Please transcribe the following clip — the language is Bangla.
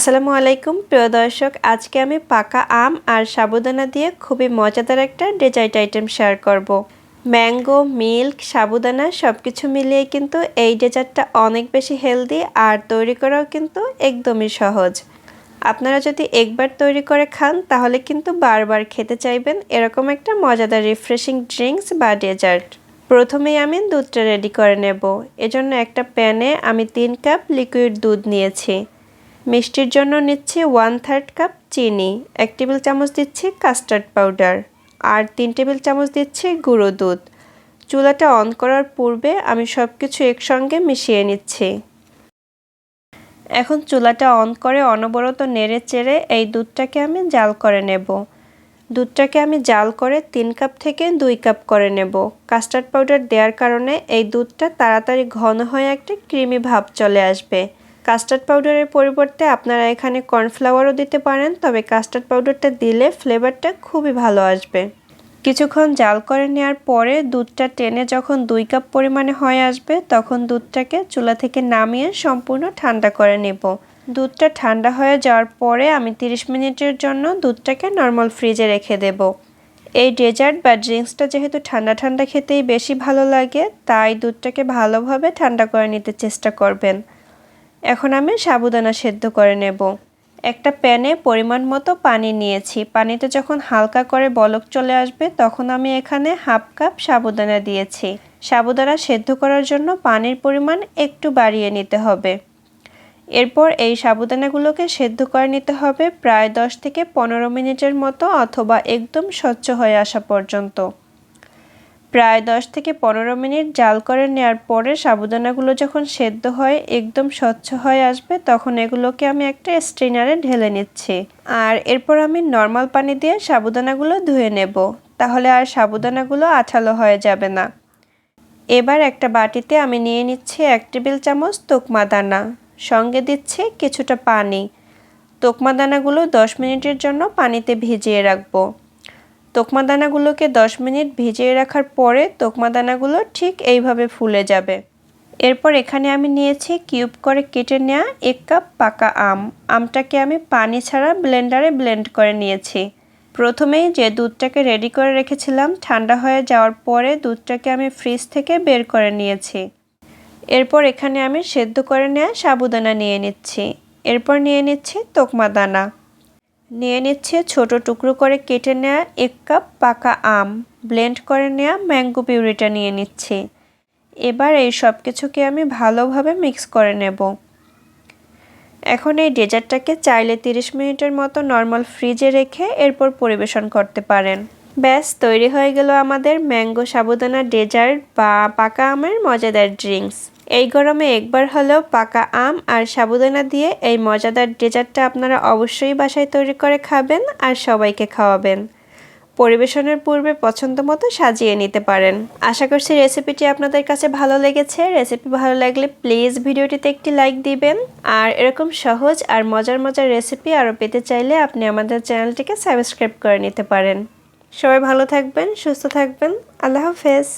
আসসালামু আলাইকুম, প্রিয় দর্শক। আজকে আমি পাকা আম আর সাবুদানা দিয়ে খুবই মজাদার একটা ডেজার্ট আইটেম শেয়ার করব। ম্যাঙ্গো, মিল্ক, সাবুদানা সব কিছু মিলিয়ে কিন্তু এই ডেজার্টটা অনেক বেশি হেলদি আর তৈরি করাও কিন্তু একদমই সহজ। আপনারা যদি একবার তৈরি করে খান, তাহলে কিন্তু বারবার খেতে চাইবেন এরকম একটা মজাদার রিফ্রেশিং ড্রিঙ্কস বা ডেজার্ট প্রথমেই আমি দুধটা রেডি করে নেব। এজন্য একটা প্যানে আমি তিন কাপ লিকুইড দুধ নিয়েছি। মিষ্টির জন্য নিচ্ছি ওয়ান থার্ড কাপ চিনি, এক টেবিল চামচ দিচ্ছি কাস্টার্ড পাউডার আর তিন টেবিল চামচ দিচ্ছি গুঁড়ো দুধ। চুলাটা অন করার পূর্বে আমি সব কিছু একসঙ্গে মিশিয়ে নিচ্ছি। এখন চুলাটা অন করে অনবরত নেড়ে চেড়ে এই দুধটাকে আমি জাল করে নেব। দুধটাকে আমি জাল করে তিন কাপ থেকে দুই কাপ করে নেব। কাস্টার্ড পাউডার দেওয়ার কারণে এই দুধটা তাড়াতাড়ি ঘন হয়ে একটা ক্রিমি ভাব চলে আসবে। কাস্টার্ড পাউডারের পরিবর্তে আপনারা এখানে কর্নফ্লাওয়ারও দিতে পারেন, তবে কাস্টার্ড পাউডারটা দিলে ফ্লেভারটা খুবই ভালো আসবে। কিছুক্ষণ জাল করে নেওয়ার পরে দুধটা টেনে যখন দুই কাপ পরিমাণে হয়ে আসবে, তখন দুধটাকে চুলা থেকে নামিয়ে সম্পূর্ণ ঠান্ডা করে নেব। দুধটা ঠান্ডা হয়ে যাওয়ার পরে আমি 30 মিনিটের জন্য দুধটাকে নর্মাল ফ্রিজে রেখে দেব। এই ডেজার্ট বা ড্রিঙ্কসটা যেহেতু ঠান্ডা ঠান্ডা খেতেই বেশি ভালো লাগে, তাই দুধটাকে ভালোভাবে ঠান্ডা করে নিতে চেষ্টা করবেন। এখন আমি সাবুদানা সেদ্ধ করে নেব। একটা প্যানে পরিমাণ মতো পানি নিয়েছি। পানিতে যখন হালকা করে বলক চলে আসবে, তখন আমি এখানে হাফ কাপ সাবুদানা দিয়েছি। সাবুদানা সেদ্ধ করার জন্য পানির পরিমাণ একটু বাড়িয়ে নিতে হবে। এরপর এই সাবুদানাগুলোকে সেদ্ধ করে নিতে হবে প্রায় দশ থেকে পনেরো মিনিটের মতো অথবা একদম স্বচ্ছ হয়ে আসা পর্যন্ত। প্রায় দশ থেকে পনেরো মিনিট জাল করে নেওয়ার পরে সাবুদানাগুলো যখন সেদ্ধ হয়, একদম স্বচ্ছ হয়ে আসবে, তখন এগুলোকে আমি একটা স্ট্রেনারে ঢেলে নিচ্ছি। আর এরপর আমি নর্মাল পানি দিয়ে সাবুদানাগুলো ধুয়ে নেব, তাহলে আর সাবুদানাগুলো আঠালো হয়ে যাবে না। এবার একটা বাটিতে আমি নিয়ে নিচ্ছি এক টেবিল চামচ তোকমা দানা। সঙ্গে দিচ্ছি কিছুটা পানি। তোকমা দানাগুলো দশ মিনিটের জন্য পানিতে ভিজিয়ে রাখব। তোকমা দানাগুলোকে দশ মিনিট ভিজিয়ে রাখার পরে তোকমা দানাগুলো ঠিক এইভাবে ফুলে যাবে। এরপর এখানে আমি নিয়েছি কিউব করে কেটে নেওয়া এক কাপ পাকা আম। আমটাকে আমি পানি ছাড়া ব্লেন্ডারে ব্লেন্ড করে নিয়েছি। প্রথমেই যে দুধটাকে রেডি করে রেখেছিলাম, ঠান্ডা হয়ে যাওয়ার পরে দুধটাকে আমি ফ্রিজ থেকে বের করে নিয়েছি। এরপর এখানে আমি সেদ্ধ করে নেওয়া সাবুদানা নিয়ে নিচ্ছি। এরপর নিয়ে নিচ্ছি তোকমা দানা নিয়ে নিচ্ছে ছোট টুকরো করে কেটে নেওয়া এক কাপ পাকা আম। ব্লেন্ড করে নেওয়া ম্যাঙ্গো পিউরিটা নিয়ে নিচ্ছি। এবার এই সব কিছুকে আমি ভালোভাবে মিক্স করে নেব। এখন এই ডেজার্টটাকে চাইলে 30 মিনিটের মতো নর্মাল ফ্রিজে রেখে এরপর পরিবেশন করতে পারেন। ব্যাস, তৈরি হয়ে গেল আমাদের ম্যাঙ্গো সাবুদানা ডেজার্ট বা পাকা আমের মজাদার ড্রিঙ্কস। এই গরমে একবার হলেও পাকা আম আর সাবুদানা দিয়ে এই মজাদার ডেজার্টটা আপনারা অবশ্যই বাসায় তৈরি করে খাবেন আর সবাইকে খাওয়াবেন। পরিবেশনের পূর্বে পছন্দ মতো সাজিয়ে নিতে পারেন। আশা করছি রেসিপিটি আপনাদের কাছে ভালো লেগেছে। রেসিপি ভালো লাগলে প্লিজ ভিডিওটিতে একটি লাইক দিবেন। আর এরকম সহজ আর মজার মজার রেসিপি আরও পেতে চাইলে আপনি আমাদের চ্যানেলটিকে সাবস্ক্রাইব করে নিতে পারেন। সবাই ভালো থাকবেন, সুস্থ থাকবেন। আল্লাহ হাফেজ।